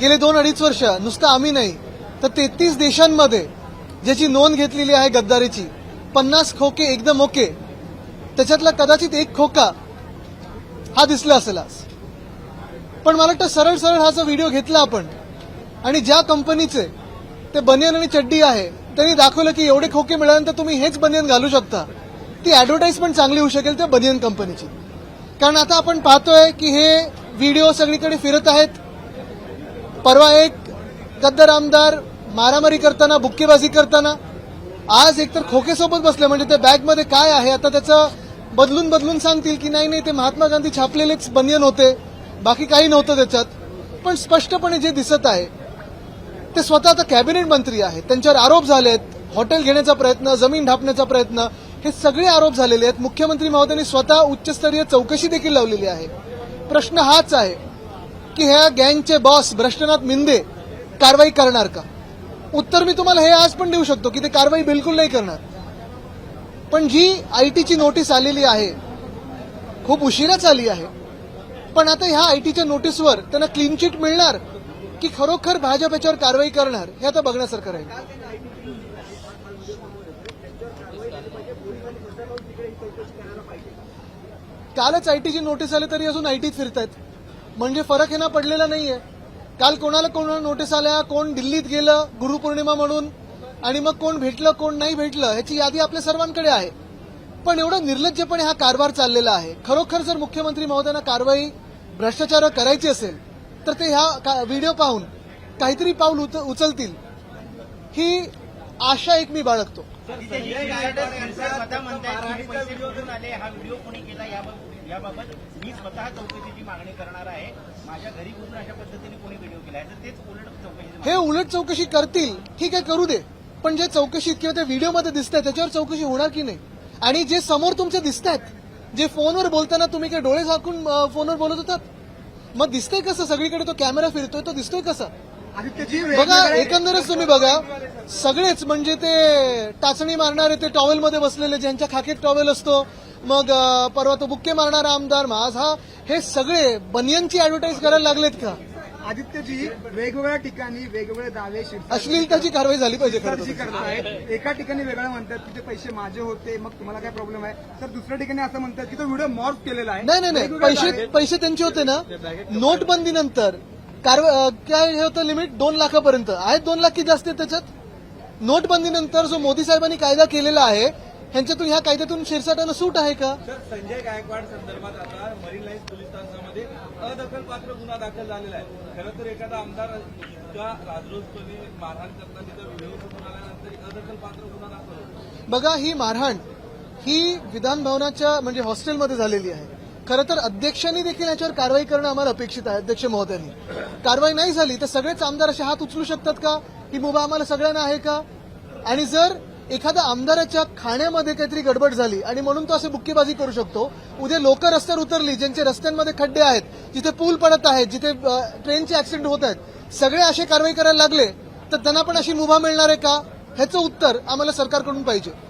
गेले दोन अडीच वर्ष नुसतं आम्ही नाही. तर तेहतीस देशांमध्ये ज्याची नोंद घेतलेली आहे गद्दारीची पन्नास खोके एकदम ओके. त्याच्यातला कदाचित एक खोका हा दिसला असेल आज. पण मला वाटतं सरळ सरळ हा जो व्हिडिओ घेतला आपण आणि ज्या कंपनीचे ते बनियन आणि चड्डी आहे त्यांनी दाखवलं की एवढे खोके मिळाल्यानंतर तुम्ही हेच बनियन घालू शकता. ती ऍडव्हर्टाईजमेंट चांगली होऊ शकेल त्या बनियन कंपनीची कारण आता आपण पाहतोय की हे व्हिडिओ सगळीकडे फिरत आहेत परवा एक गद्दार आमदार मारामारी करताना बुक्केबाजी करताना आज एकतर खोकेसोबत बसले म्हणजे त्या बॅगमध्ये काय आहे आता त्याचं बदलून बदलून सांगतील की नाही नाही ते महात्मा गांधी छापलेलेच बनियन होते बाकी काही नव्हतं त्याच्यात. पण स्पष्टपणे जे दिसत आहे ते स्वतः आता कॅबिनेट मंत्री आहेत. त्यांच्यावर आरोप झालेत हॉटेल घेण्याचा प्रयत्न जमीन ढापण्याचा प्रयत्न हे सगळे आरोप झालेले आहेत. मुख्यमंत्री महोदयांनी स्वतः उच्चस्तरीय चौकशी देखील लावलेली आहे. प्रश्न हाच आहे की ह्या गँगचे बॉस भ्रष्टनाथ मिंदे कारवाई करणार का? उत्तर मी तुम्हाला हे आज पण देऊ शकतो की ते कारवाई बिलकुल नाही करणार. पण जी आयटीची नोटीस आलेली आहे खूप उशिराच आली आहे. पण आता ह्या आयटीच्या नोटीसवर त्यांना क्लीन चिट मिळणार की खरोखर भाजप याच्यावर कारवाई करणार हे आता बघण्यासारखं राहील. कालच आयटीची नोटीस आली तरी अजून आयटीत फिरतायत. म्हणजे फरक हे ना पडलेला नाहीये. काल कोणाला कोणाला नोटीस आल्या कोण दिल्लीत गेलं गुरुपौर्णिमा म्हणून आणि मग कोण भेटलं कोण नाही भेटलं ह्याची यादी आपल्या सर्वांकडे आहे. पण एवढं निर्लज्जपणे हा कारभार चाललेला आहे. खरोखर जर मुख्यमंत्री महोदयांना कारवाई भ्रष्टाचार करायची असेल तर ते ह्या का- व्हिडिओ पाहून काहीतरी पाऊल उच- उचलतील. ही आशा एक मी बाळगतो. याबाबत मी स्वतः चौकशीची मागणी करणार आहे. माझ्या घरी कुठून अशा पद्धतीने कोणी व्हिडिओ केला आहे. तर तेच उलट चौकशी हे उलट चौकशी करतील ठीक आहे करू दे. पण जे चौकशीत किंवा त्या व्हिडिओमध्ये दिसत आहे त्याच्यावर चौकशी होणार की नाही? आणि जे समोर तुमचे दिसत आहेत जे फोनवर बोलताना तुम्ही काय डोळे झाकून फोनवर बोलत होतात? मग दिसतंय कसं? सगळीकडे तो कॅमेरा फिरतोय तो दिसतोय कसं? बघा एकंदरच तुम्ही बघा सगळेच म्हणजे ते टाचणी मारणारे ते टॉवेलमध्ये बसलेले ज्यांच्या खाकेत टॉवेल असतो मग परवा तो बुक्के मारणारा आमदार माझ हा हे सगळे बनियनची ऍडव्हर्टाईज करायला लागलेत का? आदित्यजी वेगवेगळ्या ठिकाणी वेगवेगळे दावे अश्लीलताची कारवाई झाली पाहिजे एका ठिकाणी वेगळं म्हणतात की ते पैसे माझे होते मग तुम्हाला काय प्रॉब्लेम आहे? तर दुसऱ्या ठिकाणी असं म्हणतात की तो व्हिडिओ मॉर्फ केलेला आहे. नाही नाही पैसे पैसे त्यांचे होते ना. नोटबंदीनंतर काय हे होतं लिमिट दोन लाखापर्यंत. आहेत दोन लाख की जास्त आहेत त्याच्यात? नोटबंदीनंतर जो मोदी साहेबांनी कायदा केलेला आहे ह्यांच्यातून ह्या कायद्यातून शिरसाटानं सूट आहे का? सर संजय गायकवाड संदर्भात आता मरीन लाईन्स पोलीस स्थानकामध्ये अदखलपात्र गुन्हा दाखल झालेला आहे. खरं तर एखादा आमदार इतका राजरोसपणे मारहाण करताना तिथं व्हिडिओ समोर आल्यानंतर अदखलपात्र गुन्हा दाखल बघा ही मारहाण ही विधान भवनाच्या म्हणजे हॉस्टेलमध्ये झालेली आहे. खरं तर अध्यक्षांनी देखील याच्यावर कारवाई करणं आम्हाला अपेक्षित आहे अध्यक्ष महोदयांनी. कारवाई नाही झाली तर सगळेच आमदार असे हात उचलू शकतात का? ही मुभा आम्हाला सगळ्यांना आहे का? आणि जर एखाद्या आमदाराच्या खाण्यामध्ये काहीतरी गडबड झाली आणि म्हणून तो असे बुक्केबाजी करू शकतो. उद्या लोक रस्त्यावर उतरली ज्यांचे रस्त्यांमध्ये खड्डे आहेत जिथे पूल पडत आहेत जिथे ट्रेनचे ऍक्सिडेंट होत आहेत सगळे असे कारवाई करायला लागले तर त्यांना पण अशी मुभा मिळणार आहे का? ह्याचं उत्तर आम्हाला सरकारकडून पाहिजे.